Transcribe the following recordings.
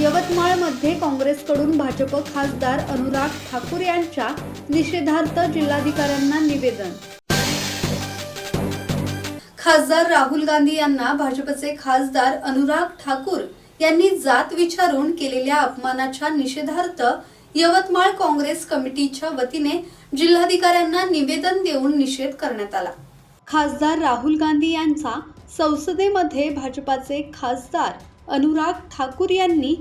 यवतमाळमध्ये काँग्रेसकडून भाजप खासदार अनुराग ठाकूर यांच्या निषेधार्थ जिल्हाधिकाऱ्यांना निवेदन. खासदार राहुल गांधी यांना भाजपचे खासदार अनुराग ठाकूर यांनी जात विचारून केलेल्या अपमानाच्या निषेधार्थ यवतमाळ काँग्रेस कमिटीच्या वतीने जिल्हाधिकाऱ्यांना निवेदन देऊन निषेध करण्यात आला. खासदार राहुल गांधी यांचा संसदेमध्ये भाजपाचे खासदार अनुराग ठाकूर यांनी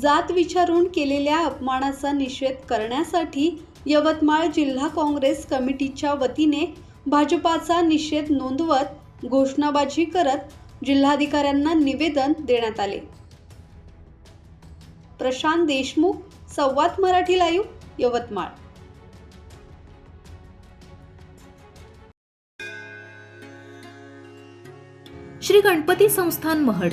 जात विचारून केलेल्या अपमानाचा निषेध करण्यासाठी यवतमाळ जिल्हा काँग्रेस कमिटीच्या वतीने भाजपाचा निषेध नोंदवत घोषणाबाजी करत जिल्हाधिकाऱ्यांना निवेदन देण्यात आले. प्रशांत देशमुख संवाद मराठी लाईव्ह यवतमाळ. श्री गणपती संस्थान महड.